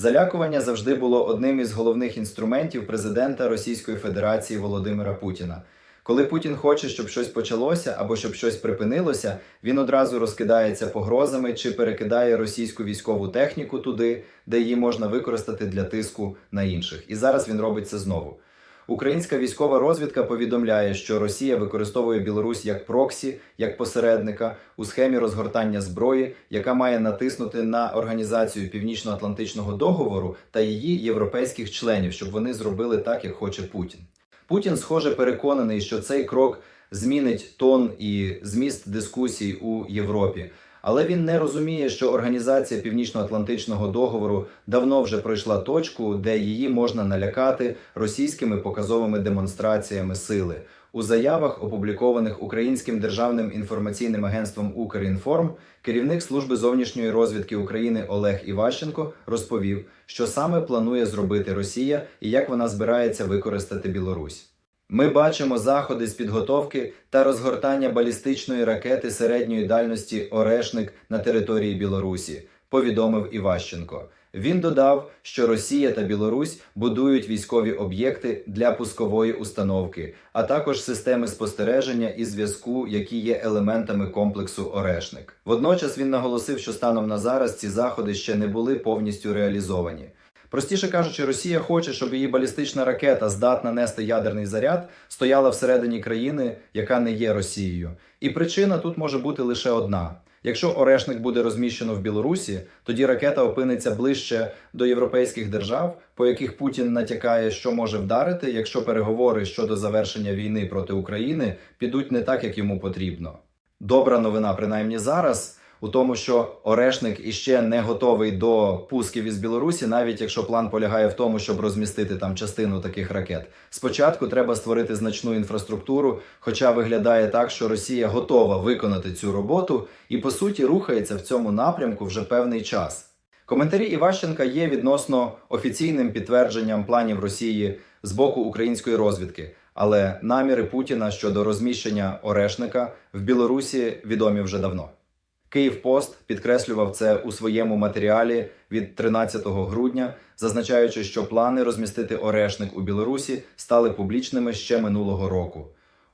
Залякування завжди було одним із головних інструментів президента Російської Федерації Володимира Путіна. Коли Путін хоче, щоб щось почалося або щоб щось припинилося, він одразу розкидається погрозами чи перекидає російську військову техніку туди, де її можна використати для тиску на інших. І зараз він робить це знову. Українська військова розвідка повідомляє, що Росія використовує Білорусь як проксі, як посередника у схемі розгортання зброї, яка має натиснути на організацію Північно-Атлантичного договору та її європейських членів, щоб вони зробили так, як хоче Путін. Путін, схоже, переконаний, що цей крок змінить тон і зміст дискусій у Європі. Але він не розуміє, що організація Північно-Атлантичного договору давно вже пройшла точку, де її можна налякати російськими показовими демонстраціями сили. У заявах, опублікованих Українським державним інформаційним агентством Укрінформ, керівник служби зовнішньої розвідки України Олег Іващенко розповів, що саме планує зробити Росія і як вона збирається використати Білорусь. Ми бачимо заходи з підготовки та розгортання балістичної ракети середньої дальності Орешник на території Білорусі, повідомив Іващенко. Він додав, що Росія та Білорусь будують військові об'єкти для пускової установки, а також системи спостереження і зв'язку, які є елементами комплексу Орешник. Водночас він наголосив, що станом на зараз ці заходи ще не були повністю реалізовані. Простіше кажучи, Росія хоче, щоб її балістична ракета, здатна нести ядерний заряд, стояла всередині країни, яка не є Росією. І причина тут може бути лише одна. Якщо Орешник буде розміщено в Білорусі, тоді ракета опиниться ближче до європейських держав, по яких Путін натякає, що може вдарити, якщо переговори щодо завершення війни проти України підуть не так, як йому потрібно. Добра новина, принаймні зараз у тому, що Орешник іще не готовий до пусків із Білорусі, навіть якщо план полягає в тому, щоб розмістити там частину таких ракет. Спочатку треба створити значну інфраструктуру, хоча виглядає так, що Росія готова виконати цю роботу і по суті рухається в цьому напрямку вже певний час. Коментарі Іващенка є відносно офіційним підтвердженням планів Росії з боку української розвідки. Але наміри Путіна щодо розміщення Орешника в Білорусі відомі вже давно. Київпост підкреслював це у своєму матеріалі від 13 грудня, зазначаючи, що плани розмістити Орешник у Білорусі стали публічними ще минулого року.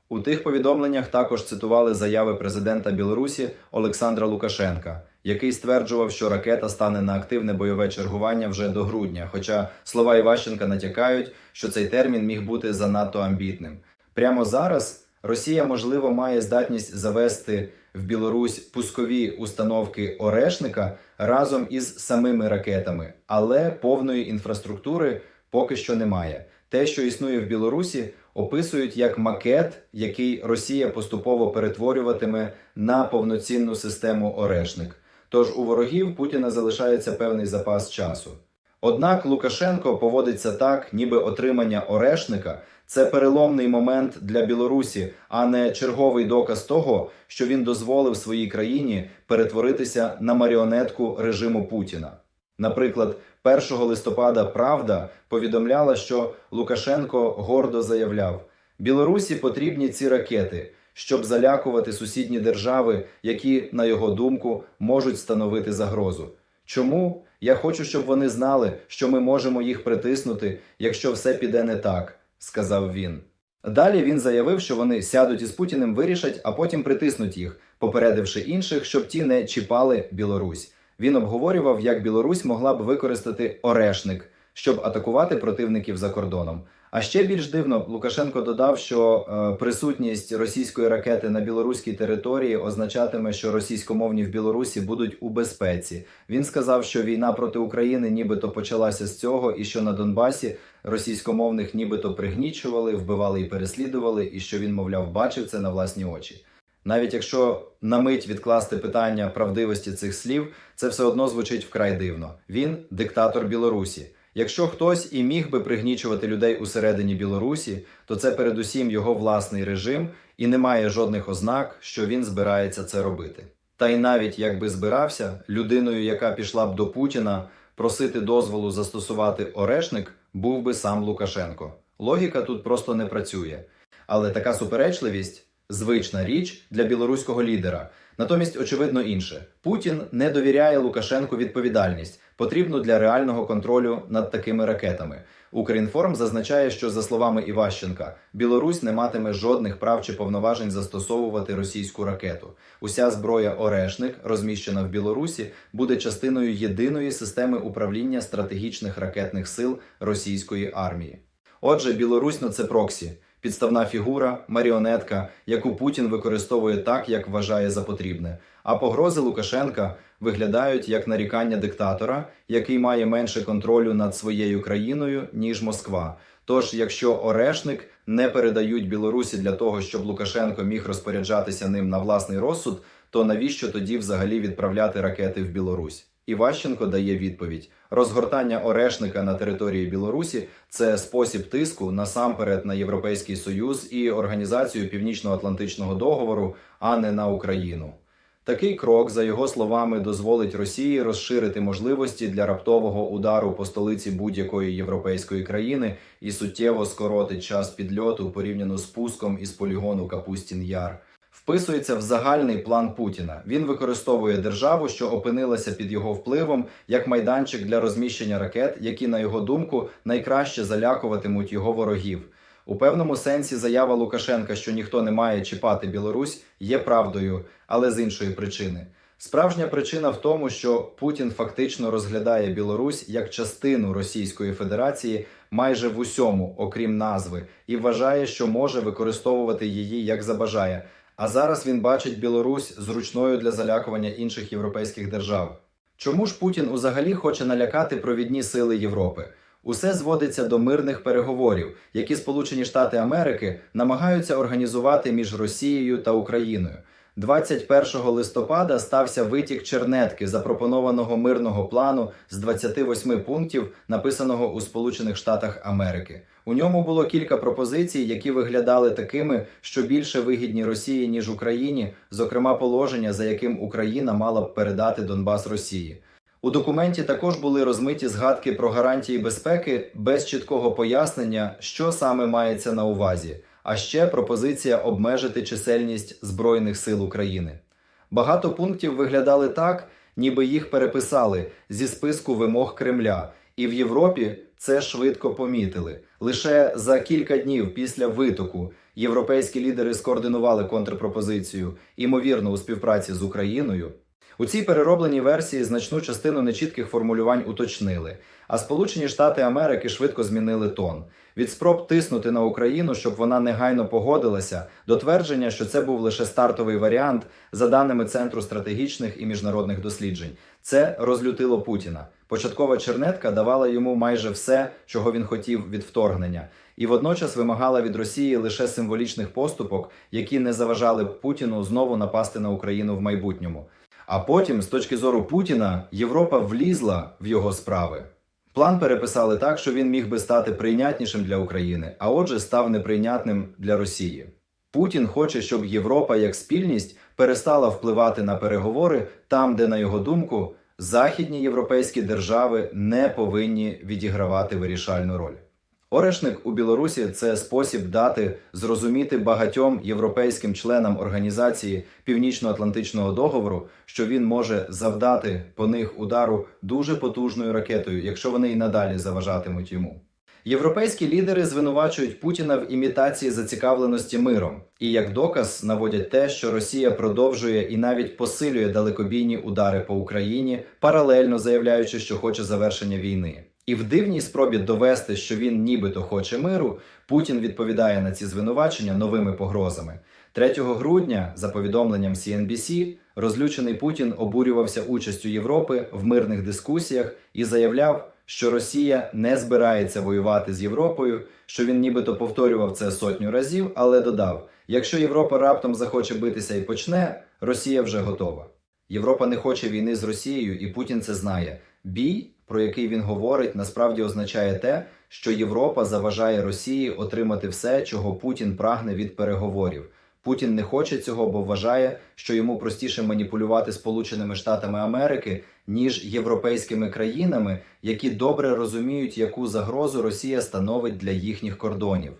У тих повідомленнях також цитували заяви президента Білорусі Олександра Лукашенка, який стверджував, що ракета стане на активне бойове чергування вже до грудня. Хоча слова Іващенка натякають, що цей термін міг бути занадто амбітним. Прямо зараз Росія, можливо, має здатність завести в Білорусь пускові установки Орешника разом із самими ракетами, але повної інфраструктури поки що немає. Те, що існує в Білорусі, описують як макет, який Росія поступово перетворюватиме на повноцінну систему Орешник. Тож у ворогів Путіна залишається певний запас часу. Однак Лукашенко поводиться так, ніби отримання Орешника це переломний момент для Білорусі, а не черговий доказ того, що він дозволив своїй країні перетворитися на маріонетку режиму Путіна. Наприклад, 1 листопада Правда повідомляла, що Лукашенко гордо заявляв: Білорусі потрібні ці ракети, щоб залякувати сусідні держави, які, на його думку, можуть становити загрозу. Чому? Я хочу, щоб вони знали, що ми можемо їх притиснути, якщо все піде не так, сказав він. Далі він заявив, що вони сядуть із Путіним, вирішать, а потім притиснуть їх, попередивши інших, щоб ті не чіпали Білорусь. Він обговорював, як Білорусь могла б використати орешник, щоб атакувати противників за кордоном. А ще більш дивно, Лукашенко додав, що е, присутність російської ракети на білоруській території означатиме, що російськомовні в Білорусі будуть у безпеці. Він сказав, що війна проти України нібито почалася з цього, і що на Донбасі російськомовних нібито пригнічували, вбивали і переслідували, і що він, мовляв, бачив це на власні очі. Навіть якщо на мить відкласти питання правдивості цих слів, це все одно звучить вкрай дивно. Він диктатор Білорусі. Якщо хтось і міг би пригнічувати людей усередині Білорусі, то це передусім його власний режим, і немає жодних ознак, що він збирається це робити. Та й навіть якби збирався, людиною, яка пішла б до Путіна просити дозволу застосувати орешник, був би сам Лукашенко. Логіка тут просто не працює. Але така суперечливість звична річ для білоруського лідера. Натомість, очевидно, інше. Путін не довіряє Лукашенку відповідальність, потрібну для реального контролю над такими ракетами. Укрінформ зазначає, що за словами Іващенка, Білорусь не матиме жодних прав чи повноважень застосовувати російську ракету. Уся зброя Орешник, розміщена в Білорусі, буде частиною єдиної системи управління стратегічних ракетних сил російської армії. Отже, Білорусь ну, це проксі, підставна фігура, маріонетка, яку Путін використовує так, як вважає за потрібне. А погрози Лукашенка виглядають як нарікання диктатора, який має менше контролю над своєю країною ніж Москва. Тож, якщо Орешник не передають Білорусі для того, щоб Лукашенко міг розпоряджатися ним на власний розсуд, то навіщо тоді взагалі відправляти ракети в Білорусь? Іващенко дає відповідь: розгортання орешника на території Білорусі це спосіб тиску насамперед на Європейський Союз і Організацію Північно-Атлантичного договору, а не на Україну. Такий крок, за його словами, дозволить Росії розширити можливості для раптового удару по столиці будь-якої європейської країни і суттєво скоротить час підльоту порівняно з пуском із полігону Капустін Яр. Вписується в загальний план Путіна. Він використовує державу, що опинилася під його впливом, як майданчик для розміщення ракет, які, на його думку, найкраще залякуватимуть його ворогів. У певному сенсі заява Лукашенка, що ніхто не має чіпати Білорусь, є правдою, але з іншої причини. Справжня причина в тому, що Путін фактично розглядає Білорусь як частину Російської Федерації майже в усьому, окрім назви, і вважає, що може використовувати її як забажає. А зараз він бачить Білорусь зручною для залякування інших європейських держав. Чому ж Путін взагалі хоче налякати провідні сили Європи? Усе зводиться до мирних переговорів, які Сполучені Штати Америки намагаються організувати між Росією та Україною. 21 листопада стався витік чернетки запропонованого мирного плану з 28 пунктів, написаного у Сполучених Штатах Америки. У ньому було кілька пропозицій, які виглядали такими, що більше вигідні Росії ніж Україні, зокрема положення, за яким Україна мала б передати Донбас Росії. У документі також були розмиті згадки про гарантії безпеки без чіткого пояснення, що саме мається на увазі, а ще пропозиція обмежити чисельність Збройних сил України. Багато пунктів виглядали так, ніби їх переписали зі списку вимог Кремля, і в Європі це швидко помітили. Лише за кілька днів після витоку європейські лідери скоординували контрпропозицію, ймовірно, у співпраці з Україною. У цій переробленій версії значну частину нечітких формулювань уточнили, а Сполучені Штати Америки швидко змінили тон від спроб тиснути на Україну, щоб вона негайно погодилася, до твердження, що це був лише стартовий варіант, за даними Центру стратегічних і міжнародних досліджень. Це розлютило Путіна. Початкова чернетка давала йому майже все, чого він хотів від вторгнення, і водночас вимагала від Росії лише символічних поступок, які не заважали Путіну знову напасти на Україну в майбутньому. А потім, з точки зору Путіна, Європа влізла в його справи. План переписали так, що він міг би стати прийнятнішим для України, а отже, став неприйнятним для Росії. Путін хоче, щоб Європа як спільність перестала впливати на переговори там, де, на його думку, західні європейські держави не повинні відігравати вирішальну роль. Орешник у Білорусі це спосіб дати зрозуміти багатьом європейським членам організації Північно-Атлантичного договору, що він може завдати по них удару дуже потужною ракетою, якщо вони й надалі заважатимуть йому. Європейські лідери звинувачують Путіна в імітації зацікавленості миром, і як доказ наводять те, що Росія продовжує і навіть посилює далекобійні удари по Україні, паралельно заявляючи, що хоче завершення війни. І в дивній спробі довести, що він нібито хоче миру, Путін відповідає на ці звинувачення новими погрозами. 3 грудня, за повідомленням CNBC, розлючений Путін обурювався участю Європи в мирних дискусіях і заявляв, що Росія не збирається воювати з Європою, що він нібито повторював це сотню разів, але додав: якщо Європа раптом захоче битися і почне, Росія вже готова. Європа не хоче війни з Росією, і Путін це знає. Бій, про який він говорить, насправді означає те, що Європа заважає Росії отримати все, чого Путін прагне від переговорів. Путін не хоче цього, бо вважає, що йому простіше маніпулювати Сполученими Штатами Америки ніж європейськими країнами, які добре розуміють, яку загрозу Росія становить для їхніх кордонів.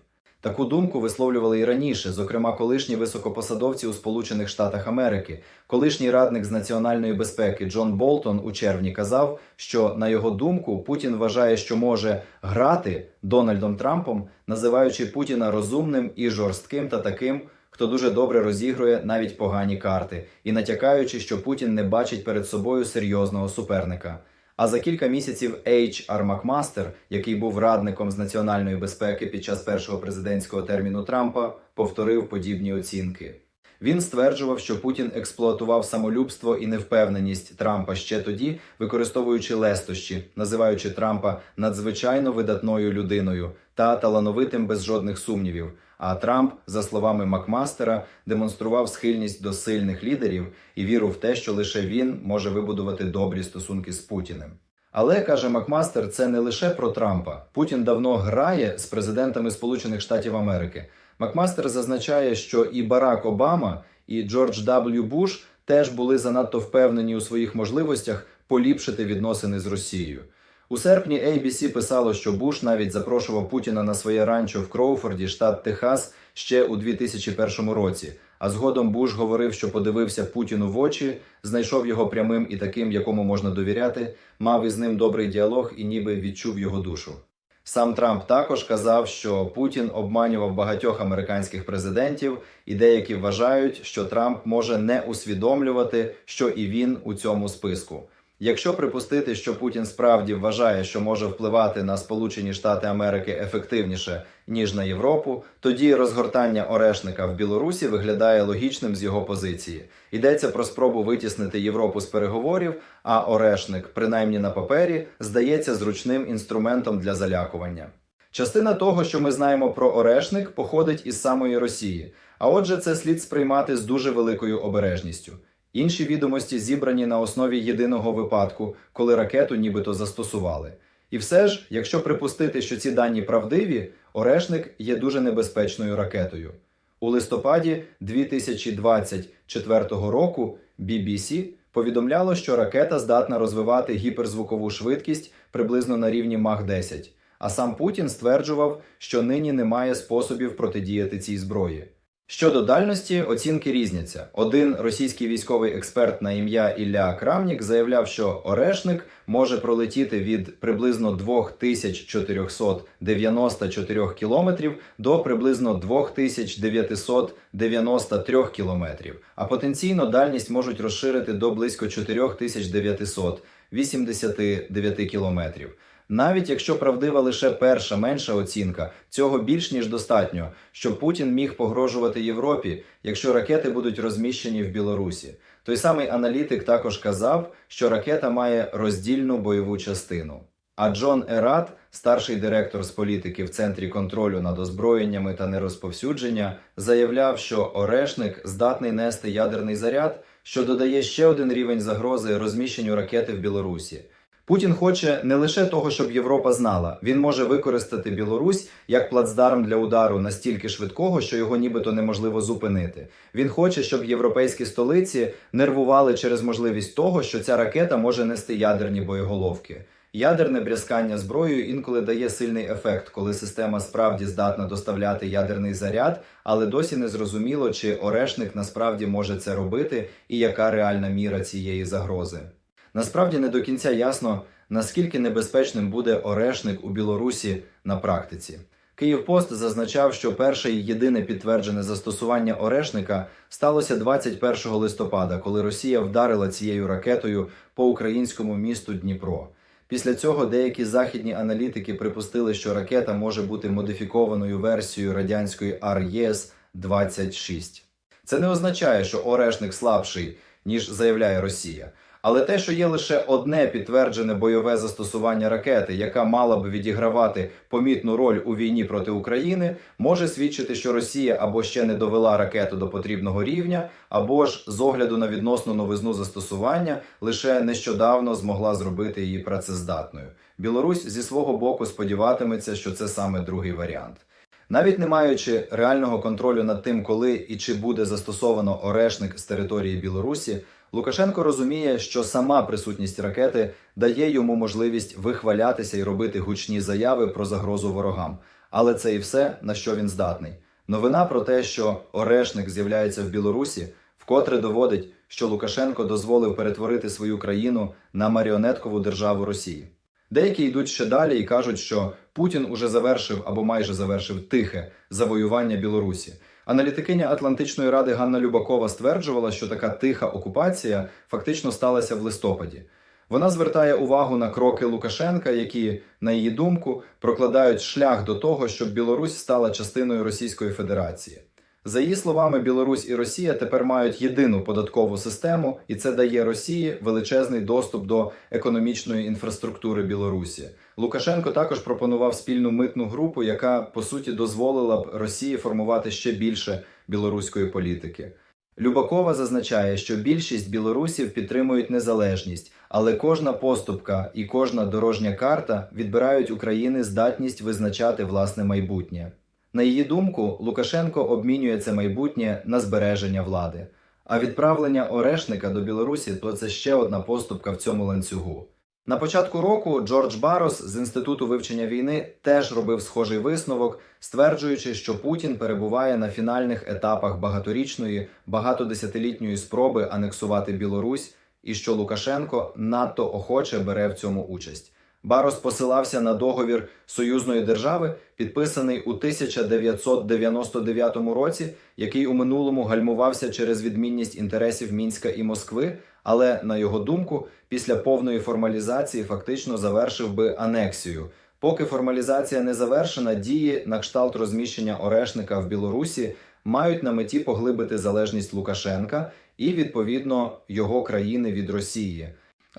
Таку думку висловлювали і раніше, зокрема, колишні високопосадовці у Сполучених Штатах Америки. Колишній радник з національної безпеки Джон Болтон у червні казав, що на його думку Путін вважає, що може грати Дональдом Трампом, називаючи Путіна розумним і жорстким та таким, хто дуже добре розігрує навіть погані карти, і натякаючи, що Путін не бачить перед собою серйозного суперника. А за кілька місяців Ейч Армакмастер, який був радником з національної безпеки під час першого президентського терміну Трампа, повторив подібні оцінки. Він стверджував, що Путін експлуатував самолюбство і невпевненість Трампа ще тоді, використовуючи лестощі, називаючи Трампа надзвичайно видатною людиною та талановитим без жодних сумнівів. А Трамп, за словами Макмастера, демонстрував схильність до сильних лідерів і віру в те, що лише він може вибудувати добрі стосунки з Путіним. Але каже Макмастер, це не лише про Трампа. Путін давно грає з президентами Сполучених Штатів Америки. Макмастер зазначає, що і Барак Обама, і Джордж W. Буш теж були занадто впевнені у своїх можливостях поліпшити відносини з Росією. У серпні ABC писало, що Буш навіть запрошував Путіна на своє ранчо в Кроуфорді, штат Техас, ще у 2001 році. А згодом Буш говорив, що подивився Путіну в очі, знайшов його прямим і таким, якому можна довіряти, мав із ним добрий діалог і ніби відчув його душу. Сам Трамп також казав, що Путін обманював багатьох американських президентів, і деякі вважають, що Трамп може не усвідомлювати, що і він у цьому списку. Якщо припустити, що Путін справді вважає, що може впливати на Сполучені Штати Америки ефективніше ніж на Європу, тоді розгортання орешника в Білорусі виглядає логічним з його позиції. Йдеться про спробу витіснити Європу з переговорів, а орешник, принаймні на папері, здається зручним інструментом для залякування. Частина того, що ми знаємо про орешник, походить із самої Росії. А отже, це слід сприймати з дуже великою обережністю. Інші відомості зібрані на основі єдиного випадку, коли ракету нібито застосували. І все ж, якщо припустити, що ці дані правдиві, Орешник є дуже небезпечною ракетою. У листопаді 2024 року BBC повідомляло, що ракета здатна розвивати гіперзвукову швидкість приблизно на рівні Мах 10. А сам Путін стверджував, що нині немає способів протидіяти цій зброї. Щодо дальності, оцінки різняться. Один російський військовий експерт на ім'я Ілля Крамнік заявляв, що Орешник може пролетіти від приблизно 2494 кілометрів до приблизно 2993 кілометрів, а потенційно дальність можуть розширити до близько 4989 кілометрів. Навіть якщо правдива лише перша менша оцінка, цього більш ніж достатньо, щоб Путін міг погрожувати Європі, якщо ракети будуть розміщені в Білорусі. Той самий аналітик також казав, що ракета має роздільну бойову частину. А Джон Ерат, старший директор з політики в центрі контролю над озброєннями та нерозповсюдження, заявляв, що Орешник здатний нести ядерний заряд, що додає ще один рівень загрози розміщенню ракети в Білорусі. Путін хоче не лише того, щоб Європа знала, він може використати Білорусь як плацдарм для удару настільки швидкого, що його нібито неможливо зупинити. Він хоче, щоб європейські столиці нервували через можливість того, що ця ракета може нести ядерні боєголовки. Ядерне брязкання зброєю інколи дає сильний ефект, коли система справді здатна доставляти ядерний заряд, але досі не зрозуміло, чи орешник насправді може це робити і яка реальна міра цієї загрози. Насправді не до кінця ясно, наскільки небезпечним буде орешник у Білорусі на практиці. Київпост зазначав, що перше і єдине підтверджене застосування орешника сталося 21 листопада, коли Росія вдарила цією ракетою по українському місту Дніпро. Після цього деякі західні аналітики припустили, що ракета може бути модифікованою версією радянської РЄС 26 Це не означає, що орешник слабший, ніж заявляє Росія. Але те, що є лише одне підтверджене бойове застосування ракети, яка мала б відігравати помітну роль у війні проти України, може свідчити, що Росія або ще не довела ракету до потрібного рівня, або ж з огляду на відносну новизну застосування лише нещодавно змогла зробити її працездатною. Білорусь зі свого боку сподіватиметься, що це саме другий варіант. Навіть не маючи реального контролю над тим, коли і чи буде застосовано орешник з території Білорусі. Лукашенко розуміє, що сама присутність ракети дає йому можливість вихвалятися і робити гучні заяви про загрозу ворогам. Але це і все, на що він здатний. Новина про те, що Орешник з'являється в Білорусі, вкотре доводить, що Лукашенко дозволив перетворити свою країну на маріонеткову державу Росії. Деякі йдуть ще далі і кажуть, що Путін уже завершив або майже завершив тихе завоювання Білорусі. Аналітикиня Атлантичної ради Ганна Любакова стверджувала, що така тиха окупація фактично сталася в листопаді. Вона звертає увагу на кроки Лукашенка, які, на її думку, прокладають шлях до того, щоб Білорусь стала частиною Російської Федерації. За її словами, Білорусь і Росія тепер мають єдину податкову систему, і це дає Росії величезний доступ до економічної інфраструктури Білорусі. Лукашенко також пропонував спільну митну групу, яка по суті дозволила б Росії формувати ще більше білоруської політики. Любакова зазначає, що більшість білорусів підтримують незалежність, але кожна поступка і кожна дорожня карта відбирають України здатність визначати власне майбутнє. На її думку, Лукашенко обмінює це майбутнє на збереження влади. А відправлення Орешника до Білорусі то це ще одна поступка в цьому ланцюгу. На початку року Джордж Барос з інституту вивчення війни теж робив схожий висновок, стверджуючи, що Путін перебуває на фінальних етапах багаторічної, багатодесятилітньої спроби анексувати Білорусь, і що Лукашенко надто охоче бере в цьому участь. Барос посилався на договір союзної держави, підписаний у 1999 році, який у минулому гальмувався через відмінність інтересів Мінська і Москви, але на його думку, після повної формалізації фактично завершив би анексію. Поки формалізація не завершена, дії на кшталт розміщення Орешника в Білорусі мають на меті поглибити залежність Лукашенка і відповідно його країни від Росії.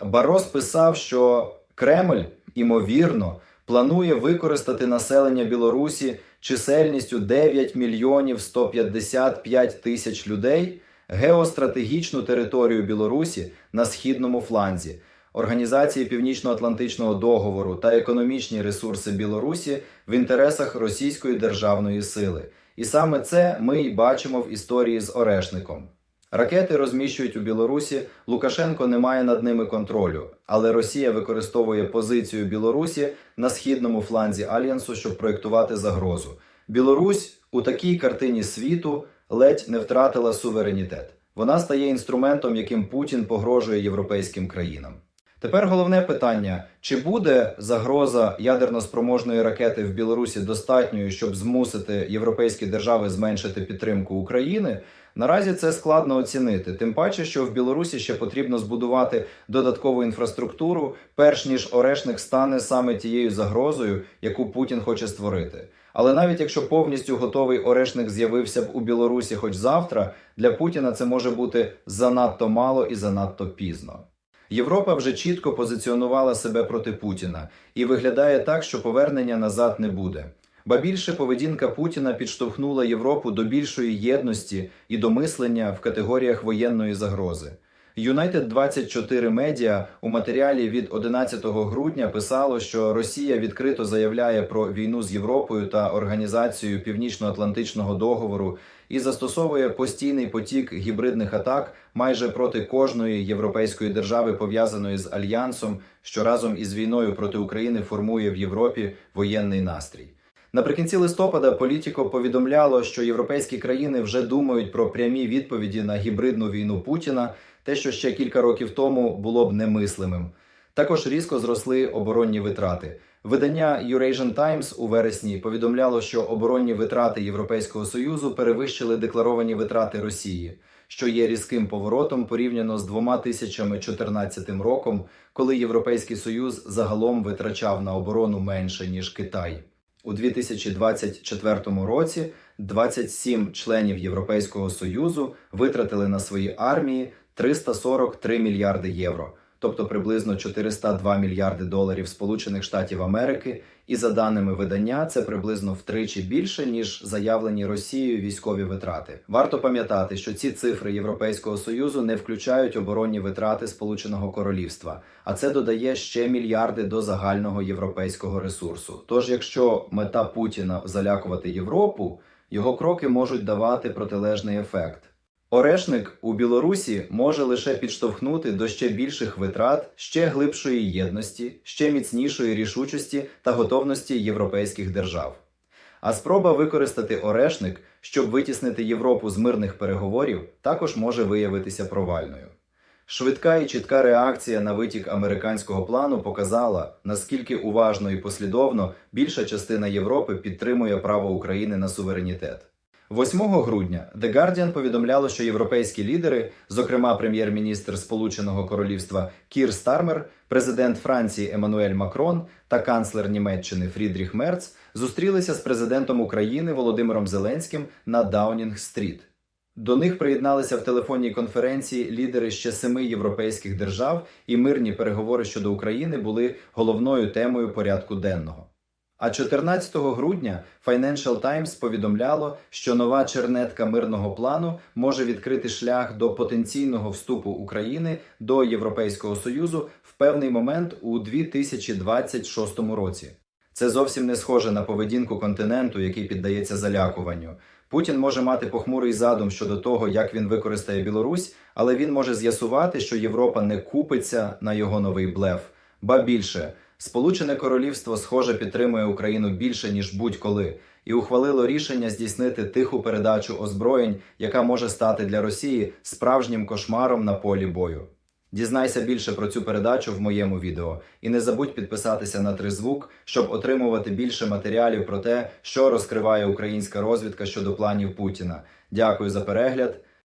Барос писав, що Кремль, імовірно, планує використати населення Білорусі чисельністю 9 мільйонів 155 тисяч людей, геостратегічну територію Білорусі на східному фланзі, організації Північно-Атлантичного договору та економічні ресурси Білорусі в інтересах російської державної сили. І саме це ми й бачимо в історії з Орешником. Ракети розміщують у Білорусі. Лукашенко не має над ними контролю, але Росія використовує позицію Білорусі на східному фланзі альянсу, щоб проєктувати загрозу. Білорусь у такій картині світу ледь не втратила суверенітет. Вона стає інструментом, яким Путін погрожує європейським країнам. Тепер головне питання: чи буде загроза ядерно-спроможної ракети в Білорусі достатньою, щоб змусити європейські держави зменшити підтримку України? Наразі це складно оцінити, тим паче, що в Білорусі ще потрібно збудувати додаткову інфраструктуру, перш ніж Орешник стане саме тією загрозою, яку Путін хоче створити. Але навіть якщо повністю готовий Орешник з'явився б у Білорусі, хоч завтра, для Путіна це може бути занадто мало і занадто пізно. Європа вже чітко позиціонувала себе проти Путіна і виглядає так, що повернення назад не буде. Ба більше поведінка Путіна підштовхнула Європу до більшої єдності і до мислення в категоріях воєнної загрози. United 24 Media у матеріалі від 11 грудня писало, що Росія відкрито заявляє про війну з Європою та організацією Північно-Атлантичного договору і застосовує постійний потік гібридних атак майже проти кожної європейської держави, пов'язаної з альянсом, що разом із війною проти України формує в Європі воєнний настрій. Наприкінці листопада Політіко повідомляло, що європейські країни вже думають про прямі відповіді на гібридну війну Путіна, те, що ще кілька років тому було б немислимим. Також різко зросли оборонні витрати. Видання Eurasian Times у вересні повідомляло, що оборонні витрати Європейського союзу перевищили декларовані витрати Росії, що є різким поворотом порівняно з 2014 роком, коли Європейський Союз загалом витрачав на оборону менше ніж Китай. У 2024 році 27 членів Європейського союзу витратили на свої армії 343 мільярди євро, тобто приблизно 402 мільярди доларів Сполучених Штатів Америки. І за даними видання, це приблизно втричі більше ніж заявлені Росією військові витрати. Варто пам'ятати, що ці цифри Європейського союзу не включають оборонні витрати Сполученого Королівства, а це додає ще мільярди до загального європейського ресурсу. Тож, якщо мета Путіна залякувати Європу, його кроки можуть давати протилежний ефект. Орешник у Білорусі може лише підштовхнути до ще більших витрат, ще глибшої єдності, ще міцнішої рішучості та готовності європейських держав. А спроба використати орешник, щоб витіснити Європу з мирних переговорів, також може виявитися провальною. Швидка і чітка реакція на витік американського плану показала, наскільки уважно і послідовно більша частина Європи підтримує право України на суверенітет. 8 грудня The Guardian повідомляло, що європейські лідери, зокрема прем'єр-міністр Сполученого Королівства Кір Стармер, президент Франції Еммануель Макрон та канцлер Німеччини Фрідріх Мерц, зустрілися з президентом України Володимиром Зеленським на Даунінг-стріт. До них приєдналися в телефонній конференції лідери ще семи європейських держав, і мирні переговори щодо України були головною темою порядку денного. А 14 грудня Financial Times повідомляло, що нова чернетка мирного плану може відкрити шлях до потенційного вступу України до Європейського Союзу в певний момент у 2026 році. Це зовсім не схоже на поведінку континенту, який піддається залякуванню. Путін може мати похмурий задум щодо того, як він використає Білорусь, але він може з'ясувати, що Європа не купиться на його новий блеф. Ба більше, Сполучене Королівство схоже підтримує Україну більше ніж будь-коли, і ухвалило рішення здійснити тиху передачу озброєнь, яка може стати для Росії справжнім кошмаром на полі бою. Дізнайся більше про цю передачу в моєму відео і не забудь підписатися на Тризвук, щоб отримувати більше матеріалів про те, що розкриває українська розвідка щодо планів Путіна. Дякую за перегляд.